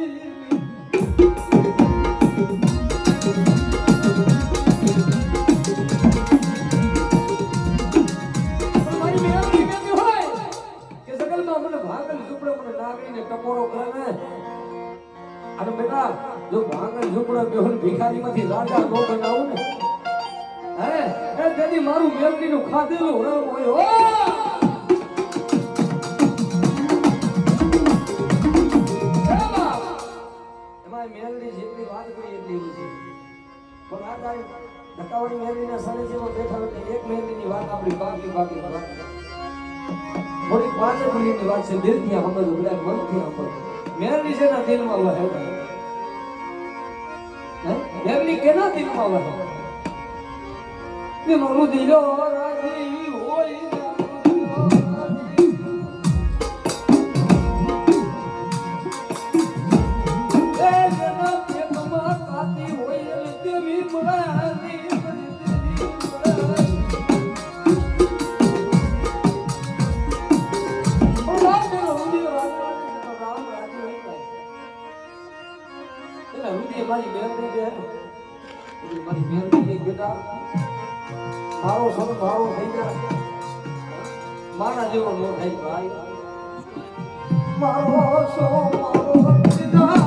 અને બેટા જો ભાંગર ઝૂંપડો બેહુલ ભિખારી માંથી રાજા નો બનાવું ને હે એ તેની મારું મેલકી નું ખાધેલું રમ હોય આ તારી ધક્કાવાળી સને બેઠા એટલે એક મેલડીની વાત આપણી બાકી બાકી વાત થોડી પાંચ મિનિટની વાત છે, દિલથી સાંભળવું બધા મનથી સાંભળવું મેલડી છે ના દિલમાં વહે મેલડી કેના દિલમાં વહે કે મારું દિલો રાજી. મારો સમ મારો થઈ જાય. મારા જેવો નો થાય ભાઈ. મારો સો મારો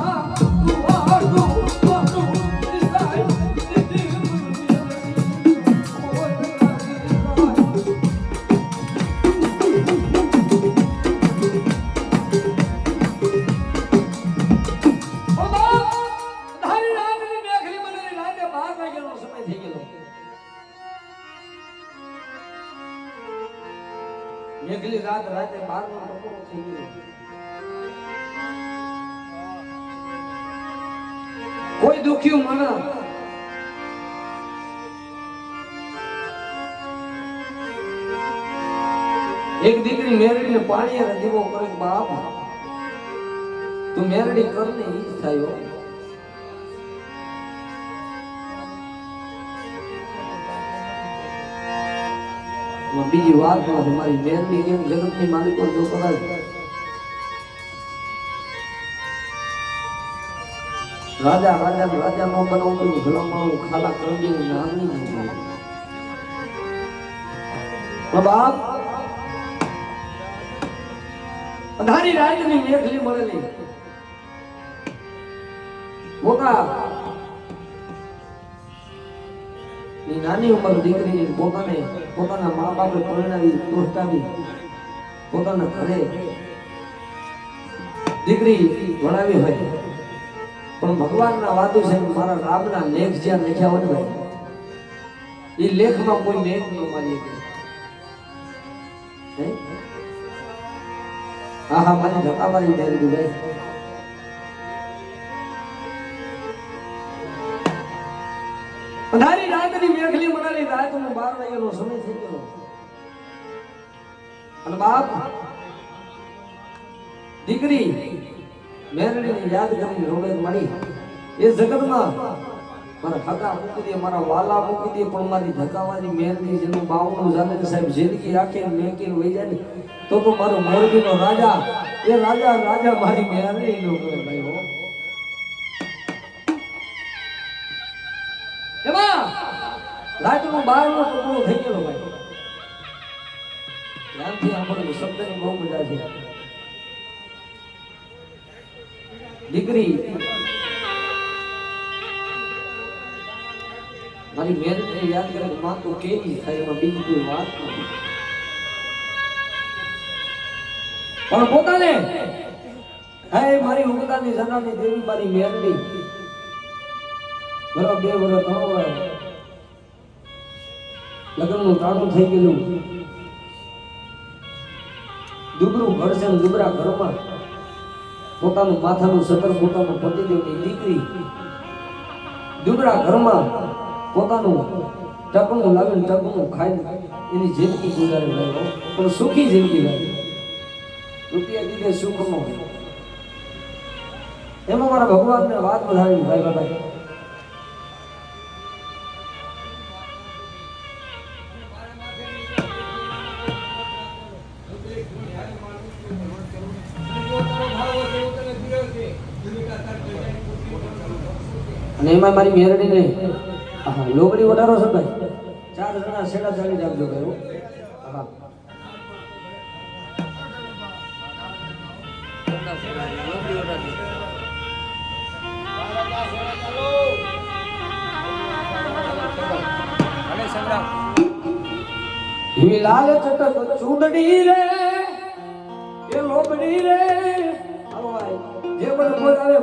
સમય થઈ ગયો મેઘલી રાત રાતે બાર નો ટપકો થઈ ગયો. કોઈ દુખ્યું માણસ એક દીકરી મેરડીને પાણી દીવો કરે બાપ, તું મેરડી કર ને ઈ થાય બીજી વાત મારી મેરડી કેમ જગતની માલિકો જો કદાચ રાજા રાજા રાજા નો બનાવતું ભલામણ ખાલા કરવી નામની બાપ, અધારી રાજની મેઘલી મળેલી. મોટા ની નાની ઉંમર દીકરીની પોતાને પોતાના મા બાપે પરણાવી પહોંચાવી પોતાના ઘરે દીકરી ભણાવી હોય. પણ ભગવાનના વાતો છે મારા રામના લેખ જ્યાં લખ્યા હોય ભાઈ એ લેખમાં કોઈ મેઘ ન મારી. હા? હા મારી ધક્કા મારી દે ભાઈ. અંધારી રાતની મેઘલી મળેલી રાતનો બાર વાગ્યાનો સમય થઈ ગયો. અને બાપ, દીકરી, મેરડીને યાદ કરીને રોડે મળી. એ જગતમાં મારા હગા મૂકી દે, મારા વાલા મૂકી દે, પણ મારી ધકાવાની મેરડી જેનું બાવણું જાને કે સાહેબ જિંદગી આખી મેકીને વહી જાય ને, તો તો મારો મોરબીનો રાજા, એ રાજા રાજા મારી મેરડી નો ભાઈ હો. એમાં રાતનો બારનું ટુકડું થઈ ગયો ભાઈ ધ્યાનથી સાંભળવું શબ્દની બહુ મજા છે. દીકરી, મારી મહેનતને યાદ કરે કે માં તો કેવી થાય એમાં બીજી કોઈ વાત નથી. પણ પોતાને, હે મારી ઉગતાની જનાની દેવી મારી મેરડી બરાબર બે વર્ષ ત્રણ વર્ષ લગ્નનું ટાણું થઈ ગયેલું. દુબરું ઘર છે દુબરા ઘરમાં પોતાનું માથાનું સતર પોતાનું પતિદેવની દીકરી. દુબરા ઘરમાં પોતાનું ટકનું લાવીને ટકનું ખાઈને એની જિંદગી ગુજારે રહ્યો પણ સુખી જિંદગી લાવી રૂપિયા દીધે સુખ નો એમાં મારા ભગવાનને વાત વધારી ભાઈ ભાઈ અને એમાં મારી મેરડી નહીં હા લોબડી વટારો છે ભાઈ. ચાર જણા છેડા ચાલી રાખજો ભાઈ, હા. લાલ ચટક ચૂંટણી રે, એ લોબડી રે. જે બધું બોલાવે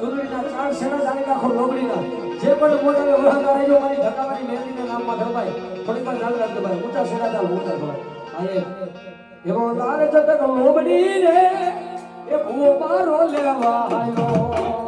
આવે ચાર સેના જાણી નાખો લોબડીના જે પણ આવે ઓળખતા રહેજો, મારી ધકાવાની મહેંદીના નામમાં ધરભાઈ થોડીક વાર ચાલુ રાખજો ભાઈ, ઊંચા સેના ચાલ ઊંચા ભાઈ આયે એવો તારે જતક લોબડી એ ભૂ મારો લેવા આવ્યો.